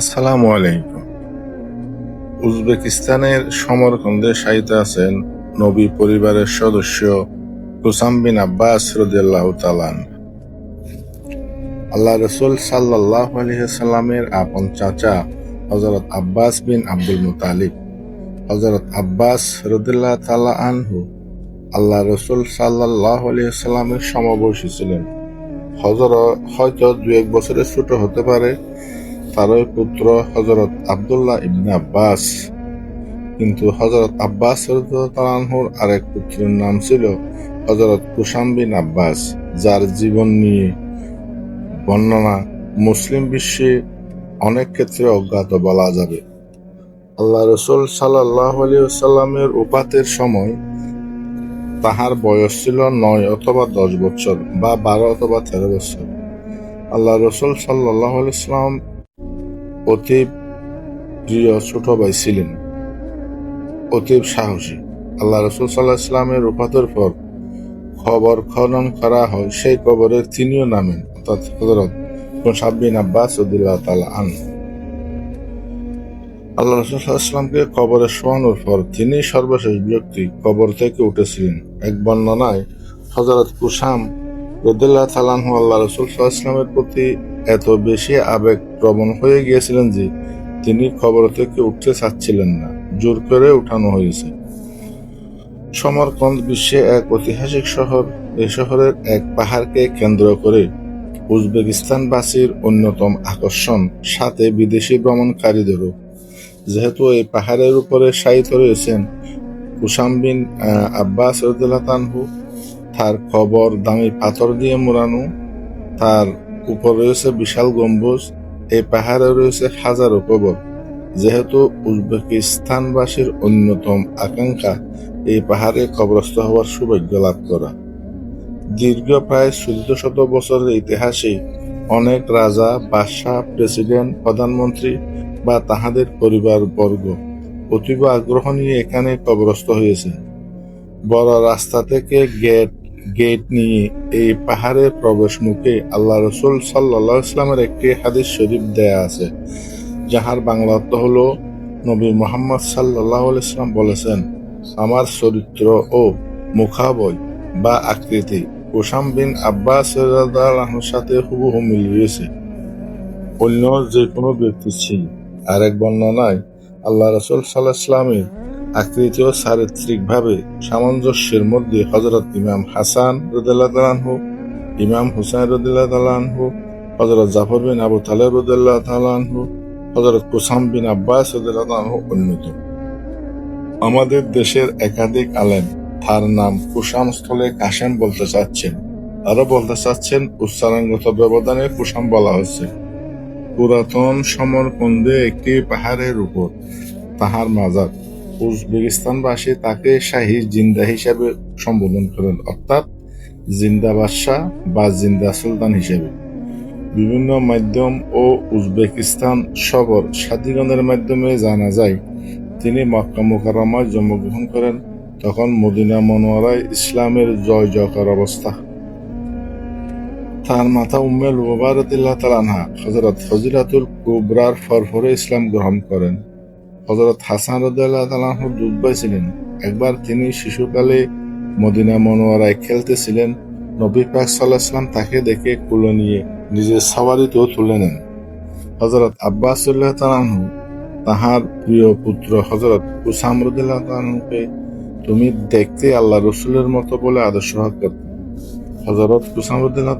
আসসালামু আলাইকুম। উজবেকিস্তানের সমরকন্দে শায়িত আছেন নবী পরিবারের সদস্য হুসাম বিন আব্বাস রদিয়াল্লাহ তালান আল্লাহ রসুল সাল্লাহ আলহিসাল্লামের আপন চাচা হজরত আব্বাস বিন আব্দুল মুতালিব হজরত আব্বাস রদুল্লাহ তালা আনহু আল্লাহ রসুল সাল্লাহ আলহিসাল্লামের সমবয়সী ছিলেন। হজরত হয়তো দু এক বছরের ছোট হতে পারে তারই পুত্র হজরত আবদুল্লাহ ইবনে আব্বাস। কিন্তু হজরত আব্বাস তালানহুর আরেক পুত্রের নাম ছিল হজরত কুসাম বিন আব্বাস, যার জীবন নিয়ে বর্ণনা মুসলিম বিশ্বে অনেক ক্ষেত্রে অজ্ঞাত বলা যাবে। আল্লাহ রসুল সাল্লাহ সাল্লামের উপাতের সময় তাহার বয়স ছিল নয় অথবা দশ বছর বা বারো অথবা তেরো বছর আল্লাহ রসুল সাল্লাহ ইসলাম অতি প্রিয় ছোট ভাই ছিলেন। অতীব সাহসী। আল্লাহ রসুল সাল্লাহ ইসলামের উপাতের পর খবর খনন করা হয়, সেই কবরে তিনিও নামেন, অর্থাৎ হজরত সাব্বিন আব্বাস উদ্দিল্লাহ তালা আন আল্লাহ রসুল সাল্লাহামকে কবরে শোয়ানোর পর তিনি সর্বশেষ ব্যক্তি কবর থেকে উঠেছিলেন। এক বর্ণনায় হজরত কুসাম রদুল্লাহ তালানহু আল্লাহ রসুল সাল্লাহামের প্রতি এত বেশি আবেগ প্রবণ হয়ে গিয়েছিলেন যে তিনি খবর থেকে উঠতে চাচ্ছিলেন না। জোর করে উঠানো হয়েছে। সমরকন্দ বিশ্বে এক ঐতিহাসিক শহর। এই শহরের এক পাহাড়কে কেন্দ্র করে উজবেকিস্তানবাসীর অন্যতম আকর্ষণ সাথে বিদেশি ভ্রমণকারীদেরও। যেহেতু এই পাহাড়ের উপরে শায়িত রয়েছেন কুসাম বিন আব্বাস তানহু তার খবর দামি পাথর দিয়ে মোড়ানো, তার উপর রয়েছে বিশাল গম্বুজ এই পাহাড়ে রয়েছে হাজারো কবর যেহেতু উজবেকিস্তানবাসীর অন্যতম আকাঙ্ক্ষা, এই পাহাড়ে কবরস্থ হওয়ার সৌভাগ্য লাভ করা। দীর্ঘ প্রায় চোদ্দ শত বছরের ইতিহাসে অনেক রাজা, বাদশাহ, প্রেসিডেন্ট, প্রধানমন্ত্রী বা তাহাদের পরিবার বর্গ অতীব আগ্রহ নিয়ে এখানে কবরস্থ হয়েছে। বড় রাস্তা থেকে গেট গেট নিয়ে এই পাহাড়ের প্রবেশ মুখে আল্লাহ রসুল সাল্লাহ ইসলামের একটি হাদিস শরীফ দেয়া আছে, যাহার বাংলা অর্থ হল, নবী মোহাম্মদ সাল্লাহ ইসলাম বলেছেন, আমার চরিত্র ও মুখাবয় বা আকৃতি ওসাম বিন আব্বাস সাথে হুবহু মিল রয়েছে। অন্য যে কোনো ব্যক্তি ছিল আরেক বর্ণনায় আল্লাহ রসুল সাল্লাহ ইসলামের আকৃতি চারিত্রিকভাবে সামঞ্জস্যের মধ্যে হজরত ইমাম হাসান রদুল্লাহ ইমাম হুসাইন রদুল্লাহ তালানহু হজরত জাফর বিন আবু তালেব রদুল্লাহ তালানহু হজরত কুসাম বিন আব্বাস রদুল্লাহ অন্যতম আমাদের দেশের একাধিক আলেম তার নাম কুসাম স্থলে কাশেম বলতে চাচ্ছেন। আরও বলতে চাচ্ছেন, উচ্চারণগত ব্যবধানে কুসাম বলা হচ্ছে পুরাতন সমরকুন্দে একটি পাহাড়ের উপর, তাহার মাজার। উজবেকিস্তানবাসী তাকে শাহী জিন্দা হিসাবে সম্বোধন করেন, অর্থাৎ জিন্দা বাদশাহ বা জিন্দা সুলতান হিসেবে। বিভিন্ন মাধ্যম ও উজবেকিস্তান সবর স্বাধীকরণের মাধ্যমে জানা যায়, তিনি মক্কা মোকারমায় জন্মগ্রহণ করেন। তখন মদিনা মনোয়ারায় ইসলামের জয় জয়কার অবস্থা। তার মাতা উম্মেল মুবারতিল্লাহ তালানহা হজরত ফজিলাতুল কুবরার ফরফরে ইসলাম গ্রহণ করেন। হজরত হাসান রদুল্লাহ তালাহুর দুধ ছিলেন। একবার তিনি শিশুকালে মদিনা মনোয়ারায় খেলতেছিলেন। নবী পাক সাল্লাহাম তাকে দেখে কুলো নিয়ে নিজের সাওয়ারিতেও তুলে নেন। হজরত আব্বাসুল্লাহ তালাহু তাহার প্রিয় পুত্র হজরত উসাম রদুল্লাহ তালাহুকে তুমি দেখতে আল্লাহ রসুলের মতো বলে আদর্শ হাত করতেন হজরত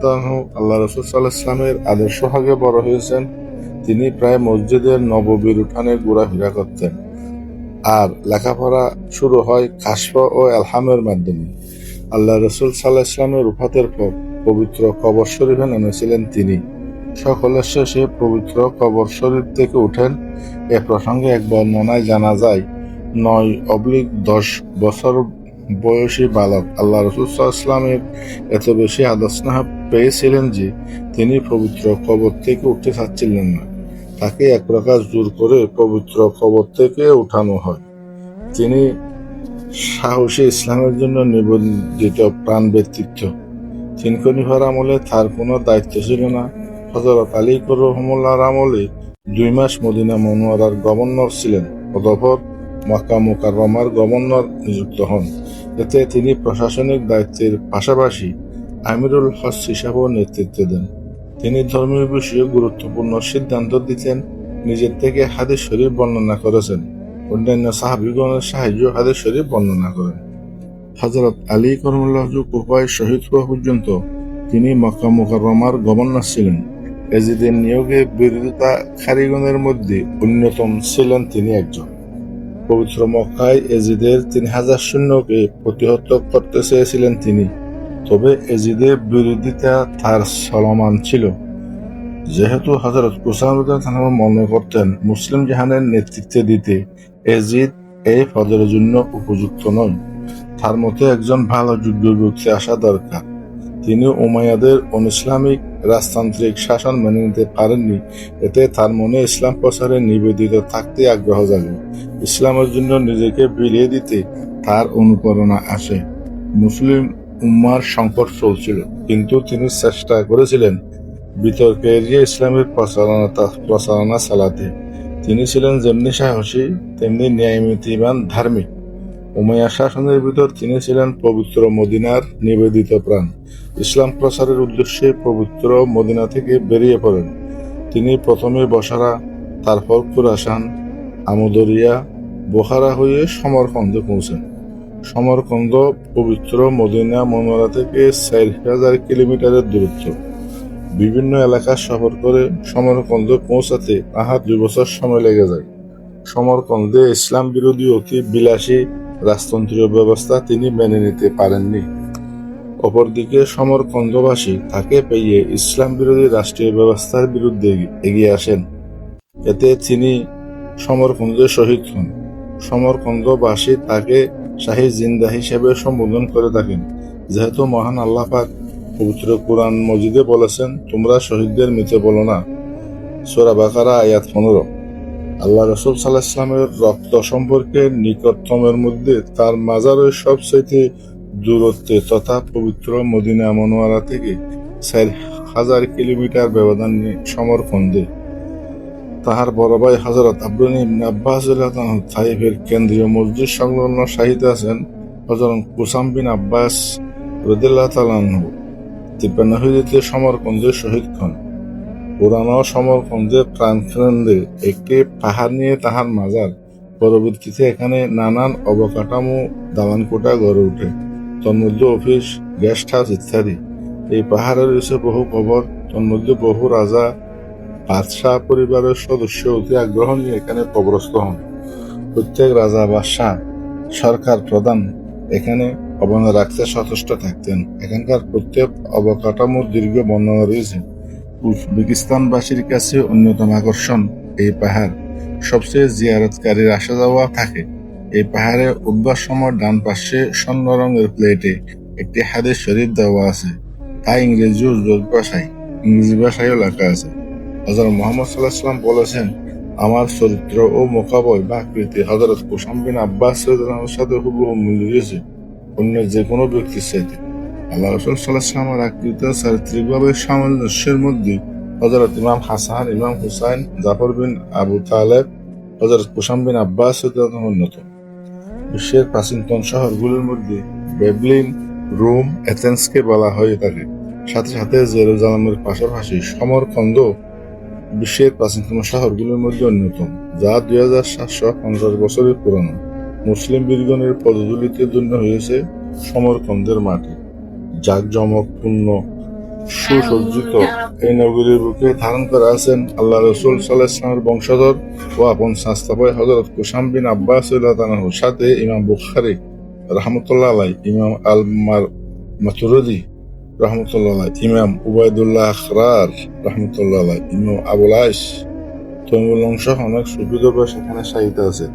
তালাহু আল্লাহ রসুল সাল্লাহ ইসলামের আদর্শ বড় হয়েছেন। তিনি প্রায় মসজিদের নববীর উঠানে ঘোরাফেরা করতেন। আর লেখাপড়া শুরু হয় কাশফ ও আলহামের মাধ্যমে। আল্লাহ রসুল সাল্লাহ ইসলামের উফাতের পর পবিত্র কবর শরীফে নেমেছিলেন তিনি। সকলের শেষে পবিত্র কবর শরীফ থেকে উঠেন। এ প্রসঙ্গে এক বর্ণনায় জানা যায়, নয় অবলিক দশ বছর বয়সী বালক আল্লাহ রসুল ইসলামের এত বেশি আদর্শ পেয়েছিলেন যে তিনি পবিত্র কবর থেকে উঠতে চাচ্ছিলেন না। তাকে এক প্রকার জোর করে পবিত্র কবর থেকে উঠানো হয়। তিনি সাহসী ইসলামের জন্য নিবন্ধিত প্রাণ ব্যক্তিত্ব তিনকনিভার আমলে তার কোনো দায়িত্ব ছিল না। হজরত আলী রহমুল্লাহর আমলে দুই মাস মদিনা মনোয়ারার গভর্নর ছিলেন, অতঃপর মক্কা মুকাররমার গভর্নর নিযুক্ত হন। এতে তিনি প্রশাসনিক দায়িত্বের পাশাপাশি আমিরুল হস হিসাবেও নেতৃত্ব দেন। তিনি ধর্মীয় বিষয়ে গুরুত্বপূর্ণ সিদ্ধান্ত দিতেন, নিজের থেকে হাদিস শরীফ বর্ণনা করেছেন। অন্যান্য সাহাবিগণের সাহায্য হাদিস শরীফ বর্ণনা করেন। হজরত আলী করমুল্লাহ কুফায় শহীদ হওয়া পর্যন্ত তিনি মক্কা মুকাররমার গভর্নর ছিলেন। এজিদের নিয়োগে বিরোধিতাকারীগণের মধ্যে অন্যতম ছিলেন তিনি একজন। পবিত্র মক্কায় এজিদের তিন হাজার সৈন্যকে প্রতিহত করতে চেয়েছিলেন তিনি। তবে এজিদের বিরোধিতা তার চলমান ছিল। যেহেতু হজরত কুসাম মনে করতেন মুসলিম জাহানের নেতৃত্বে দিতে এজিদ এই পদের জন্য উপযুক্ত নয় তার মতে একজন ভালো যোগ্য ব্যক্তি আসা দরকার। তিনি উমাইয়াদের অনিসলামিক রাজতান্ত্রিক শাসন মেনে নিতে পারেননি। এতে তার মনে ইসলাম প্রচারে নিবেদিত থাকতে আগ্রহ জাগে। ইসলামের জন্য নিজেকে বিলিয়ে দিতে তার অনুপ্রেরণা আসে। মুসলিম উম্মার সংকট চলছিল। কিন্তু তিনি চেষ্টা করেছিলেন বিতর্কে এড়িয়ে ইসলামের প্রচারণা প্রচারণা চালাতে। তিনি ছিলেন যেমনি সাহসী, তেমনি ন্যায়নীতিবান, ধার্মিক। উমাইয়া শাসনের ভিতর তিনি ছিলেন পবিত্র মদিনার নিবেদিত প্রাণ। ইসলাম প্রচারের উদ্দেশ্যে পবিত্র মদিনা থেকে বেরিয়ে পড়েন। তিনি প্রথমে বসারা, তারপর কুরাসান আমদরিয়া, বোখারা হয়ে সমরকন্দে পৌঁছেন। সমরকন্দ, পবিত্র মদিনা মনোরা থেকে চার হাজার কিলোমিটারের দূরত্ব। বিভিন্ন এলাকা সফর করে সমরকন্দ পৌঁছাতে তাহার দুই বছর সময় লেগে যায়। সমরকন্দে ইসলাম বিরোধী অতি বিলাসী রাজতন্ত্রীয় ব্যবস্থা তিনি মেনে নিতে পারেননি। অপরদিকে সমরকন্দবাসী তাকে পেয়ে ইসলাম বিরোধী রাষ্ট্রীয় ব্যবস্থার বিরুদ্ধে এগিয়ে আসেন। এতে তিনি সমরকন্দে শহীদ হন। সমরকন্দবাসী তাকে শাহী জিন্দা হিসেবে সম্বোধন করে থাকেন। যেহেতু মহান আল্লাহ পাক পবিত্র কোরআন মজিদে বলেছেন, তোমরা শহীদদের মিতে বলো না। সোরা বাকারা, আয়াত পনেরো। আল্লাহ রসুল সাল্লাহ ইসলামের রক্ত সম্পর্কে নিকটতমের মধ্যে তার মাজারের সবচাইতে দূরত্বে তথা পবিত্র মদিনা মনোয়ারা থেকে চার হাজার কিলোমিটার ব্যবধান সমর্পণ সমরকন্দে তাহার বড় ভাই হজরত আব্দুল ইবনে আব্বাস কেন্দ্রীয় মসজিদ সংলগ্ন শাহিদে আছেন হজরত কুসাম বিন আব্বাস রদিল্লাহ তালানহু তিপ্পান্ন হিজড়িতে সমরকন্দে শহীদ হন। পুরানো সমরকন্দের প্রাণকেন্দ্রে একটি পাহাড় নিয়ে তাহার মাজার পরবর্তীতে এখানে নানান অবকাঠামো দালানকোটা গড়ে ওঠে, তন্মধ্যে অফিস, গেস্ট হাউস ইত্যাদি। এই পাহাড়ে রয়েছে বহু কবর, তন্মধ্যে বহু রাজা বাদশাহ পরিবারের সদস্য অতি আগ্রহ নিয়ে এখানে কবরস্থ হন। প্রত্যেক রাজা বাদশাহ সরকার প্রধান এখানে অবদান রাখতে সচেষ্ট থাকতেন। এখানকার প্রত্যেক অবকাঠামোর দীর্ঘ বর্ণনা রয়েছে। উজবেকিস্তানবাসীর কাছে অন্যতম আকর্ষণ এই পাহাড়। সবচেয়ে জিয়ারতকারীর আসা যাওয়া থাকে। এই পাহাড়ে উঠবার সময় ডান পাশে স্বর্ণ রঙের প্লেটে একটি হাদের শরীর দেওয়া আছে। তা ইংরেজি উজবেক ভাষায়। ইংরেজি ভাষায়ও লেখা আছে। হজরত মোহাম্মদ সাল্লাহ সাল্লাম বলেছেন, আমার চরিত্র ও মোকাবয় বা আকৃতি হজরত কুসাম বিন আব্বাস সাথে হুবহু মিল রয়েছে। অন্য যে কোনো ব্যক্তির সাথে আল্লাহ রসুল সাল্লাহ সাল্লামের আকৃত চারিত্রিকভাবে সামঞ্জস্যের মধ্যে হজরত ইমাম হাসান, ইমাম হুসাইন, জাফর বিন আবু তালেব হজরত কুসাম বিন আব্বাস অন্যতম। বিশ্বের প্রাচীনতম শহরগুলোর মধ্যে বেবলিন, রোম, এথেন্সকে বলা হয়ে থাকে সাথে সাথে জেরুজালামের পাশাপাশি সমরকন্দ বিশ্বের প্রাচীনতম শহরগুলোর মধ্যে অন্যতম, যা দুই হাজার সাতশো পঞ্চাশ বছরের পুরনো। মুসলিম বীরগণের পদদলিতের জন্য হয়েছে সমরকন্দের মাটি। জাঁকজমকপূর্ণ, সুসজ্জিত এই নগরীর বুকে ধারণ করা আছেন আল্লাহ রসুল সাল্লাহ বংশধর ও আপন সাস্তাবাই হজরত কুসাম বিন আব্বাস সাথে ইমাম বুখারি রহমতুল্লাহ আলাই ইমাম আল মাতুরদি রহমতুল্লাহ ইমাম উবায়দুল্লাহ আখরার রহমতুল্লাহ ইমাম আবুল আইস তৈমুল অংশ অনেক সুবিধা সেখানে সাহিত্য আছে।